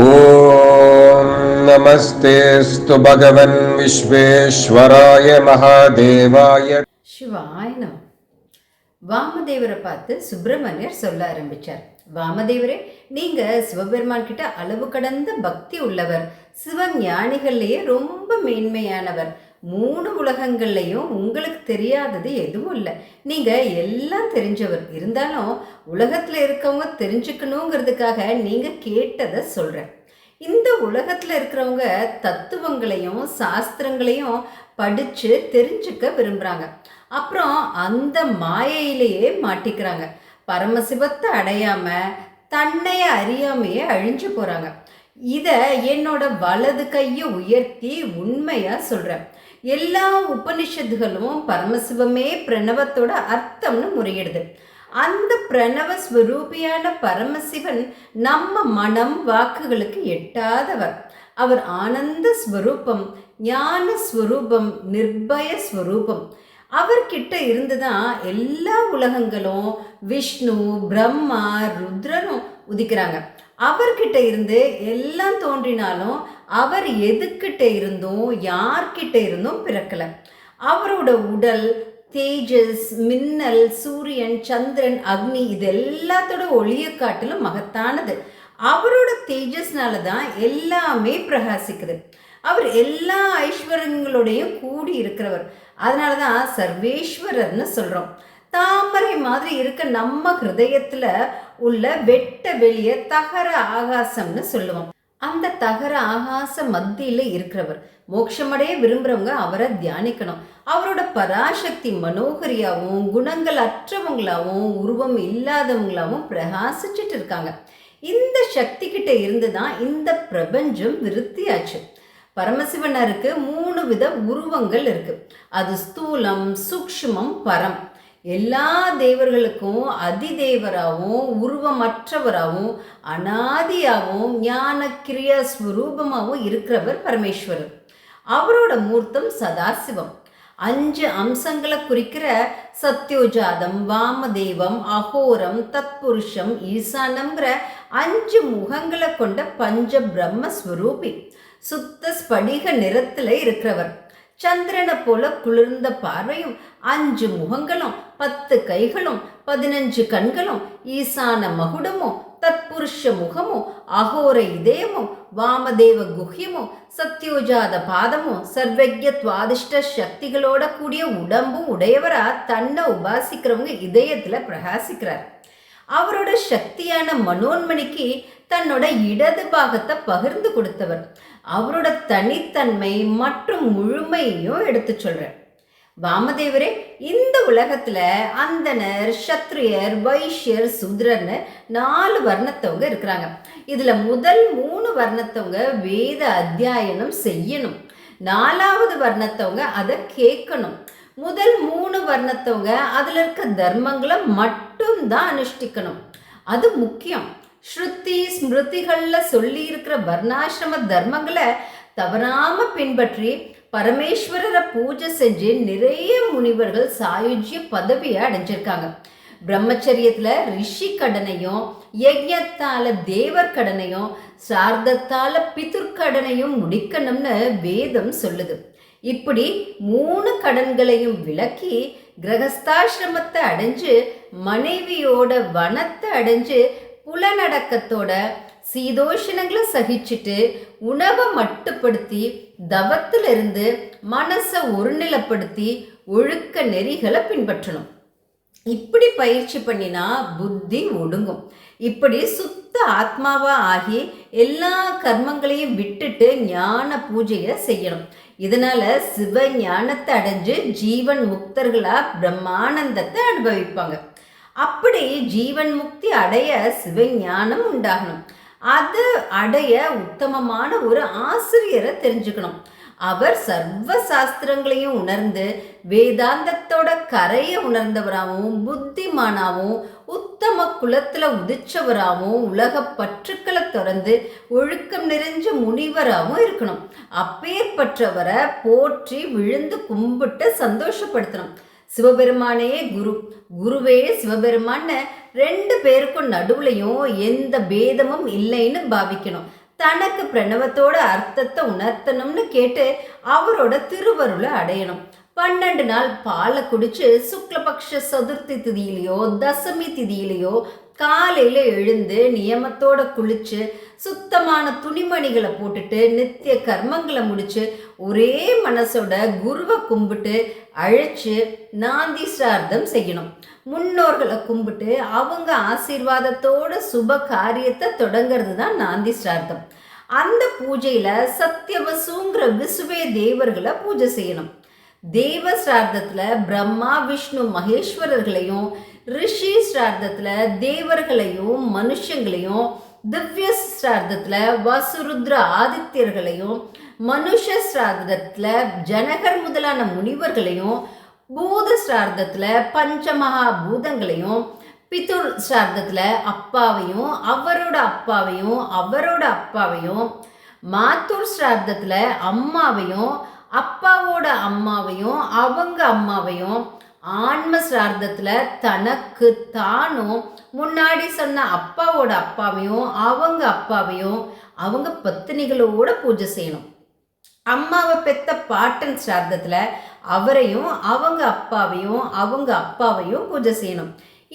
ॐ नमस्तेऽस्तु भगवन् विश्वेश्वराय महादेवाय சிவாயனம் வாமதேவரை பார்த்து சுப்பிரமணியர் சொல்ல ஆரம்பிச்சார் வாமதேவரே நீங்க சிவபெருமான் கிட்ட அளவு கடந்த பக்தி உள்ளவர் சிவஞானிகள்லயே ரொம்ப மேன்மையானவர் மூணு உலகங்கள்லையும் உங்களுக்கு தெரியாதது எதுவும் இல்லை. நீங்கள் எல்லாம் தெரிஞ்சவர். இருந்தாலும் உலகத்தில் இருக்கவங்க தெரிஞ்சுக்கணுங்கிறதுக்காக நீங்கள் கேட்டதை சொல்கிறேன் இந்த உலகத்தில் இருக்கிறவங்க தத்துவங்களையும் சாஸ்திரங்களையும் படித்து தெரிஞ்சுக்க விரும்புகிறாங்க அப்புறம் அந்த மாயையிலேயே மாட்டிக்கிறாங்க. பரமசிவத்தை அடையாமல் தன்னைய அறியாமையே அழிஞ்சு போகிறாங்க இதை என்னோட வலது கையை உயர்த்தி உண்மையாக சொல்கிறேன் எல்லா உபனிஷத்துகளும் பரமசிவமே பிரணவத்தோட அர்த்தம்னு முறையிடுது. அந்த பிரணவ ஸ்வரூபியான பரமசிவன் நம்ம மனம் வாக்குகளுக்கு எட்டாதவர். அவர் ஆனந்த ஸ்வரூபம் ஞான ஸ்வரூபம் நிர்பய ஸ்வரூபம். அவர்கிட்ட இருந்து தான் எல்லா உலகங்களும் விஷ்ணு பிரம்மா ருத்ரனும் உதிக்கிறாங்க. அவர்கிட்ட இருந்து எல்லாம் தோன்றினாலும் அவர் எதுக்கிட்ட இருந்தும் யார்கிட்ட இருந்தும் பிறக்கல. அவரோட உடல் தேஜஸ் மின்னல் சூரியன் சந்திரன் அக்னி இது எல்லாத்தோட ஒளியை காட்டிலும் மகத்தானது. அவரோட தேஜஸ்னால தான் எல்லாமே பிரகாசிக்குது. அவர் எல்லா ஐஸ்வர்யங்களோடையும் கூடி இருக்கிறவர். அதனால தான் சர்வேஸ்வரர்னு சொல்கிறோம் தாமரை மாதிரி இருக்க நம்ம ஹிருதயத்தில் உள்ள வெட்ட வெளிய தகர ஆகாசம்னு சொல்லுவோம். அந்த தகர ஆகாச மத்தியில் இருக்கிறவர். மோட்சமடைய விரும்புகிறவங்க அவரை தியானிக்கணும். அவரோட பராசக்தி மனோகரியாகவும் குணங்கள் அற்றவங்களாகவும் உருவம் இல்லாதவங்களாகவும் பிரகாசிச்சுட்டு இருக்காங்க. இந்த சக்தி கிட்ட இருந்து தான் இந்த பிரபஞ்சம் விருத்தியாச்சு. பரமசிவனருக்கு மூணு வித உருவங்கள் இருக்கு. அது ஸ்தூலம் சூக்ஷ்மம் பரம். எல்லா தேவர்களுக்கும் அதிதேவராகவும் உருவமற்றவராகவும் அனாதியாகவும் ஞான கிரியா ஸ்வரூபமாகவும் இருக்கிறவர் பரமேஸ்வரர். அவரோட மூர்த்தம் சதாசிவம். அஞ்சு அம்சங்களை குறிக்கிற சத்யோஜாதம் வாமதேவம் அகோரம் தத்புருஷம் ஈசானம்ங்கிற அஞ்சு முகங்களை கொண்ட பஞ்ச பிரம்மஸ்வரூபி சுத்த ஸ்படிக நிறத்தில் இருக்கிறவர். சந்திரனை போல குளிர்ந்த பார்வையும் அஞ்சு முகங்களும் பத்து கைகளும் பதினஞ்சு கண்களும் ஈசான மகுடமும் தத்புருஷ முகமும் அகோர இதயமும் வாமதேவ குஹ்யமும் சத்யோஜாத பாதமும் சர்வஜ துவாதிஷ்ட சக்திகளோட கூடிய உடம்பும் உடையவரா தன்னை உபாசிக்கிறவங்க இதயத்துல பிரகாசிக்கிறார். அவரோட சக்தியான மனோன்மணிக்கு தன்னோட இடது பாகத்தை பகிர்ந்து கொடுத்தவர். அவரோட தனித்தன்மை மற்றும் முழுமையையும் எடுத்து சொல்கிறேன் வாமதேவரே இந்த உலகத்தில் அந்தனர் சத்ரியர் வைஷ்யர் சுதரர்னு நாலு வர்ணத்தவங்க இருக்கிறாங்க. இதில் முதல் மூணு வர்ணத்தவங்க வேத அத்தியாயனம் செய்யணும். நாலாவது வர்ணத்தவங்க அதை கேட்கணும். முதல் மூணு வர்ணத்தவங்க அதில் இருக்க தர்மங்களை மட்டும்தான் அனுஷ்டிக்கணும். அது முக்கியம். ஸ்ருதி ஸ்மிருதிகளில் சொல்லியிருக்கிற வர்ணாசிரம தர்மங்களை தவறாம பின்பற்றி பரமேஸ்வரரை பூஜை செஞ்சு நிறைய முனிவர்கள் சாயுஜ்ய பதவியை அடைஞ்சிருக்காங்க. பிரம்மச்சரியத்தில் ரிஷி கடனையும் யஜ்யத்தால் தேவர் கடனையும் சார்தத்தால பிதுர்கடனையும் முடிக்கணும்னு வேதம் சொல்லுது. இப்படி மூணு கடன்களையும் விலக்கி கிரகஸ்தாசிரமத்தை அடைஞ்சு மனைவியோட வனத்தை அடைஞ்சு புலநடக்கத்தோட சீதோஷணங்களை சகிச்சுட்டு உணவை மட்டுப்படுத்தி தவத்திலிருந்து மனசை ஒருநிலைப்படுத்தி ஒழுக்க நெறிகளை பின்பற்றணும். இப்படி பயிற்சி பண்ணினா புத்தி ஒடுங்கும். இப்படி சுத்த ஆத்மாவா ஆகி எல்லா கர்மங்களையும் விட்டுட்டு ஞான பூஜையை செய்யணும். இதனால சிவ ஞானத்தை அடைஞ்சு ஜீவன் முக்தர்களா பிரம்மானந்தத்தை அனுபவிப்பாங்க. அப்படி ஜீவன் முக்தி அடைய சிவஞானம் உண்டாகணும். அது அடைய உத்தமமான ஒரு ஆசிரியரை தெரிஞ்சுக்கணும். அவர் சர்வ சாஸ்திரங்களையும் உணர்ந்து வேதாந்தத்தோட கரையை உணர்ந்தவராகவும் புத்திமானாகவும் உத்தம குலத்தில் உதிச்சவராகவும் உலக பற்றுக்களை திறந்து ஒழுக்கம் நிறைஞ்ச முனிவராகவும் இருக்கணும். அப்பேற்பற்றவரை போற்றி விழுந்து கும்பிட்டு சந்தோஷப்படுத்தணும். சிவபெருமானே குரு குருவே சிவபெருமான்னு ரெண்டு பேருக்கும் நடுவுலையும் எந்த பேதமும் இல்லைன்னு பாவிக்கணும். தனக்கு பிரணவத்தோட அர்த்தத்தை உணர்த்தணும்னு கேட்டு அவரோட திருவருளை அடையணும். பன்னெண்டு நாள் பாலை குடிச்சு சுக்லபக்ஷ சதுர்த்தி திதியிலையோ தசமி திதியிலையோ காலையில் எழுந்து நியமத்தோட குளிச்சு சுத்தமான துணிமணிகளை போட்டுட்டு நித்திய கர்மங்களை முடிச்சு ஒரே மனசோட குருவை கும்பிட்டு அழைச்சு நாந்தி சிரார்த்தம் செய்யணும். முன்னோர்களை கும்பிட்டு அவங்க ஆசீர்வாதத்தோட சுப காரியத்தை தொடங்கிறது தான் நாந்தி சிரார்த்தம் அந்த பூஜையில் சத்தியவசுங்கிற விசுவே தேவர்களை பூஜை செய்யணும். தேவ சிரார்த்தத்துல பிரம்மா விஷ்ணு மகேஸ்வரர்களையும் ரிஷி ஸ்ரார்த்தத்தில் தேவர்களையும் மனுஷங்களையும் திவ்ய ஸ்ரார்த்தத்தில் வசுருத்ர ஆதித்யர்களையும் மனுஷ ஸ்ரார்த்தத்தில் ஜனகர் முதலான முனிவர்களையும் பூத ஸ்ரார்த்தத்தில் பஞ்சமகா பூதங்களையும் பிதுர் சிரார்த்தத்துல அப்பாவையும் அவரோட அப்பாவையும் அவரோட அப்பாவையும் மாத்தூர் ஸ்ரார்த்தத்தில் அம்மாவையும் அப்பாவோட அம்மாவையும் அவங்க அம்மாவையும் ஆன்ம சிரார்த்தத்துல தனக்கு தானும் முன்னாடி சொன்ன அப்பாவோட அப்பாவையும் அவங்க அப்பாவையும் அவங்க பத்தினிகளோட பூஜை செய்யணும். அம்மாவை பெத்த பாட்டன் சிரார்த்தத்துல அவரையும் அவங்க அப்பாவையும் அவங்க அப்பாவையும் பூஜை செய்யணும்.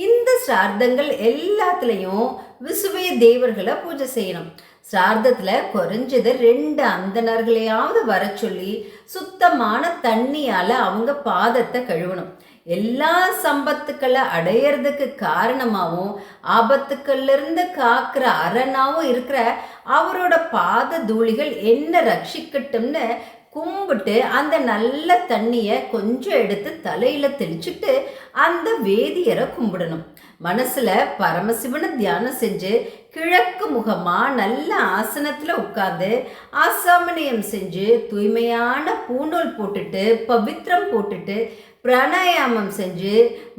இந்த சிரார்த்தங்கள் எல்லாத்துலேயும் விசுவே தேவர்களை பூஜை செய்யணும். சிரார்த்தத்தில் குறைஞ்சது ரெண்டு அந்தணர்களையாவது வர சொல்லி சுத்தமான தண்ணியால் அவங்க பாதத்தை கழுவணும். எல்லா சம்பத்துக்களை அடையிறதுக்கு காரணமாகவும் ஆபத்துக்கள்லேருந்து காக்கிற அரணாவும் இருக்கிற அவரோட பாத தூளிகள் என்ன ரட்சிக்கட்டும்னு கும்பிட்டு அந்த நல்ல தண்ணியை கொஞ்சம் எடுத்து தலையில் தெளிச்சுட்டு அந்த வேதியரை கும்பிடணும். மனசில் பரமசிவனை தியானம் செஞ்சு கிழக்கு முகமாக நல்ல ஆசனத்தில் உட்காந்து ஆசாமனியம் செஞ்சு தூய்மையான பூநூல் போட்டுட்டு பவித்திரம் போட்டுட்டு பிராணாயாமம் செஞ்சு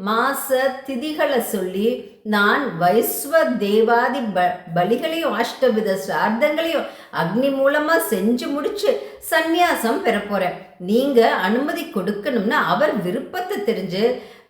மாச திதிகளை சொல்லி நான் வைஸ்வ தேவாதி ப பலிகளையும் அஷ்டவித சிரார்த்தங்களையும் அக்னி மூலமாக செஞ்சு முடிச்சு சந்நியாசம் பெற போகிறேன் நீங்கள் அனுமதி கொடுக்கணும்னு அவர் விருப்பத்தை தெரிஞ்சு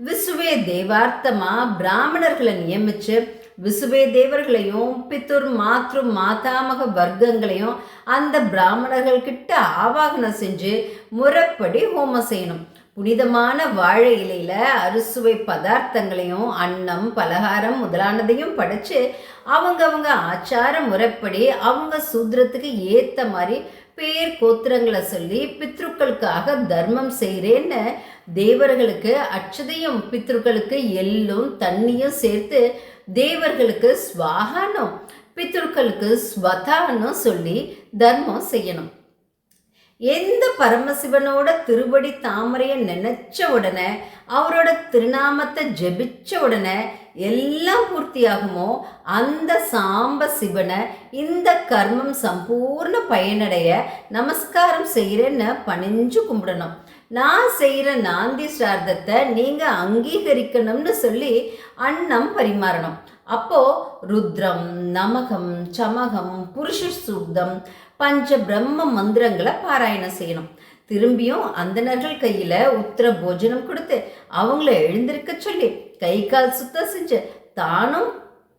விசுவே தேவார்த்தமாக பிராமணர்களை நியமித்து விசுவே தேவர்களையும் பித்தூர் மாத்ரு மாதாமக வர்க்கங்களையும் அந்த பிராமணர்கள்கிட்ட ஆவாகனம் செஞ்சு முறைப்படி ஹோமம் செய்யணும். புனிதமான வாழை இலையில அறுசுவை பதார்த்தங்களையும் அன்னம் பலகாரம் முதலானதையும் படைச்சு அவங்க அவங்க ஆச்சார முறைப்படி அவங்க சூத்திரத்துக்கு ஏத்த மாதிரி பேர் கோத்திரங்களை சொல்லி பித்ருக்களுக்காக தர்மம் செய்கிறேன்னு தேவர்களுக்கு அச்சதையும் பித்ருக்களுக்கு எள்ளும் தண்ணியும் சேர்த்து தேவர்களுக்கு ஸ்வாகானும் பித்ருக்களுக்கு ஸ்வதானும் சொல்லி தர்மம் செய்யணும். எந்த பரமசிவனோட திருவடி தாமரையை நினைச்ச உடனே அவரோட திருநாமத்தை ஜெபிச்ச உடனே எல்லாம் பூர்த்தியாகுமோ அந்த சாம்ப சிவனை இந்த கர்மம் சம்பூர்ண பயனடைய நமஸ்காரம் செய்கிறேன்னு பணிஞ்சு கும்பிடணும். நான் செய்கிற நாந்தி சிரார்த்தத்தை நீங்கள் அங்கீகரிக்கணும்னு சொல்லி அன்னம் பரிமாறணும். அப்போ ருத்ரம் நமகம் சமகம் புருஷ சூக்தம் பஞ்ச பிரம்ம மந்திரங்களை பாராயணம் செய்யணும். திரும்பியும் அந்தனர்கள் கையில் உத்தர போஜனம் கொடுத்து அவங்கள எழுந்திருக்க சொல்லி கை கால் சுத்தம் செஞ்சு தானும்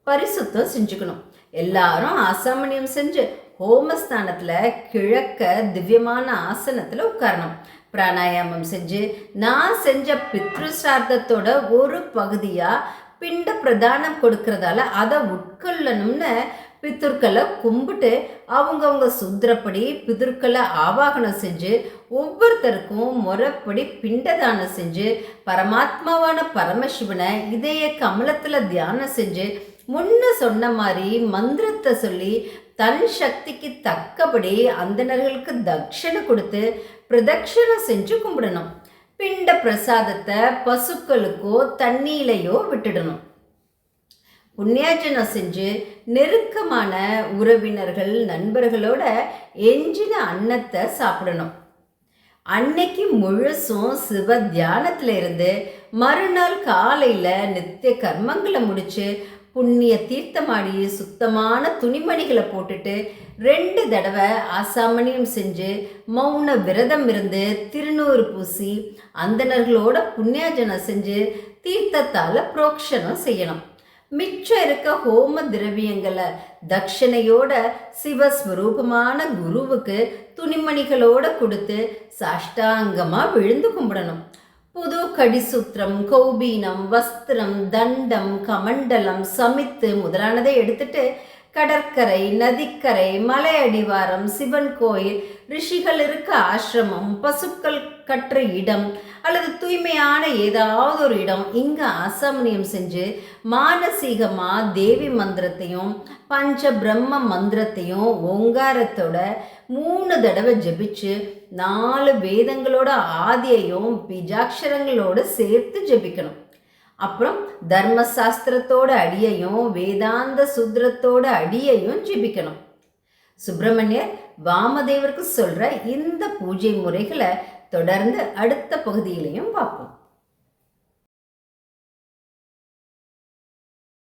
பரிசுத்தம் செஞ்சுக்கணும். எல்லாரும் அசாமணியம் செஞ்சு ஹோமஸ்தானத்தில் கிழக்க திவ்யமான ஆசனத்தில் உட்காரணும். பிராணாயாமம் செஞ்சு நான் செஞ்ச பித்ரு சார்த்தத்தோட ஒரு பகுதியாக பிண்ட பிரதானம் கொடுக்கறதால அதை உட்கொள்ளணும்னு பித்தர்களை கும்பிட்டு அவங்கவுங்க சுத்திரப்படி பிதுர்களை ஆவாகனம் செஞ்சு ஒவ்வொருத்தருக்கும் முறைப்படி பிண்டதானம் செஞ்சு பரமாத்மாவான பரமசிவனை இதய கமலத்தில் தியானம் செஞ்சு முன்ன சொன்ன மாதிரி மந்திரத்தை சொல்லி தன் சக்திக்கு தக்கபடி அந்தணர்களுக்கு தட்சணை கொடுத்து பிரதட்சணம் செஞ்சு கும்பிடணும். பிண்ட பிரசாதத்தை பசுக்களுக்கோ தண்ணியிலையோ விட்டுடணும். புண்ணியாஜனம் செஞ்சு நெருக்கமான உறவினர்கள் நண்பர்களோட எஞ்சின அன்னத்தை சாப்பிடணும். அன்னைக்கு முழுசும் சிவ தியானத்துல இருந்து மறுநாள் காலையில் நித்திய கர்மங்களை முடிச்சு புண்ணிய தீர்த்தமாடி சுத்தமான துணிமணிகளை போட்டுட்டு ரெண்டு தடவை ஆசாமணியம் செஞ்சு மௌன விரதம் இருந்து திருநூறு பூசி அந்தணர்களோட புண்ணியாஜனம் செஞ்சு தீர்த்தத்தால் புரோக்ஷனம் செய்யணும். மிச்சம் இருக்க ஹோம திரவியங்களை தட்சிணையோட சிவஸ்வரூபமான குருவுக்கு துணிமணிகளோட கொடுத்து சாஷ்டாங்கமாக விழுந்து கும்பிடணும். புது கடிசூத்திரம் கௌபீனம் வஸ்திரம் தண்டம் கமண்டலம் சமித்து முதலானதை எடுத்துட்டு கடற்கரை நதிக்கரை மலை அடிவாரம் சிவன் கோயில் ரிஷிகள் இருக்க ஆசிரமம் பசுக்கள் கற்ற இடம் அல்லது தூய்மையான ஏதாவது ஒரு இடம் இங்கே ஆசமனியம் செஞ்சு மானசீகமாக தேவி மந்திரத்தையும் பஞ்ச பிரம்ம மந்திரத்தையும் ஓங்காரத்தோட மூணு தடவை ஜெபிச்சு நாலு வேதங்களோட ஆதியையும் பிஜாட்சரங்களோட சேர்த்து ஜெபிக்கணும். அப்புறம் தர்மசாஸ்திரத்தோட அடியையும் வேதாந்த சூத்திரத்தோட அடியையும் ஜெபிக்கணும். சுப்பிரமணியர் வாமதேவருக்கு சொல்கிற இந்த பூஜை முறைகளை தொடர்ந்து அடுத்த பகுதியிலையும் பார்ப்போம்.